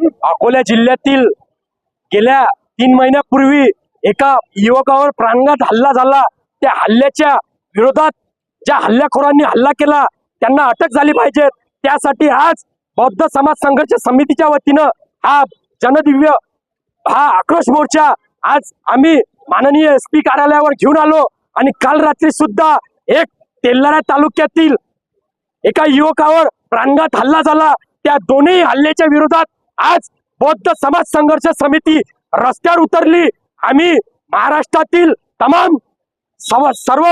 अकोला जिल्ह्यातील गेल्या तीन महिन्यापूर्वी एका युवकावर प्रांगात हल्ला झाला. त्या हल्ल्याच्या विरोधात ज्या हल्ल्याखोरांनी हल्ला केला त्यांना अटक झाली पाहिजे. त्यासाठी आज बौद्ध समाज संघर्ष समितीच्या वतीनं हा जनदिव्य हा आक्रोश मोर्चा आज आम्ही माननीय एस पी कार्यालयावर घेऊन आलो. आणि काल रात्री सुद्धा एक तेल्लारा तालुक्यातील एका युवकावर प्रांगात हल्ला झाला. त्या दोन्ही हल्ल्याच्या विरोधात आज बौद्ध समाज संघर्ष समिती रस्त्यावर उतरली. आम्ही महाराष्ट्रातील तमाम सव- सर्व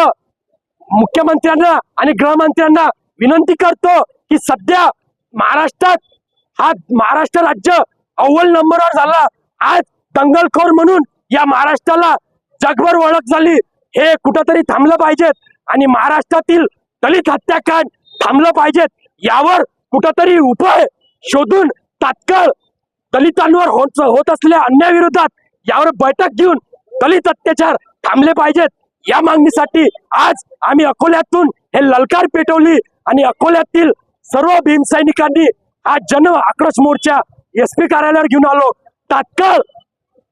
मुख्यमंत्र्यांना आणि गृहमंत्र्यांना विनंती करतो की सध्या महाराष्ट्रात हा महाराष्ट्र राज्य अव्वल नंबरवर झाला. आज दंगलखोर म्हणून या महाराष्ट्राला जगभर ओळख झाली. हे कुठंतरी थांबलं पाहिजेत आणि महाराष्ट्रातील दलित हत्याकांड थांबलं पाहिजेत. यावर कुठंतरी उपाय शोधून तात्काळ दलितांवर होत होत असलेल्या अन्यायाविरोधात यावर बैठक घेऊन दलित अत्याचार थांबले पाहिजेत. या मागणीसाठी आज आम्ही अकोल्यातून हे ललकार पेटवली आणि अकोल्यातील सर्व भीमसैनिकांनी हा जन आक्रोश मोर्चा एस पी कार्यालयावर घेऊन आलो. तात्काळ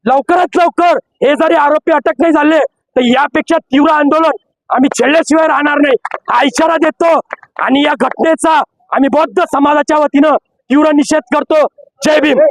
लवकरात लवकर हे जरी आरोपी अटक नाही झाले तर यापेक्षा तीव्र आंदोलन आम्ही छेडल्याशिवाय राहणार नाही. हा इशारा देतो आणि या घटनेचा आम्ही बौद्ध समाजाच्या वतीनं तीव्र निषेध करतो. जय भीम.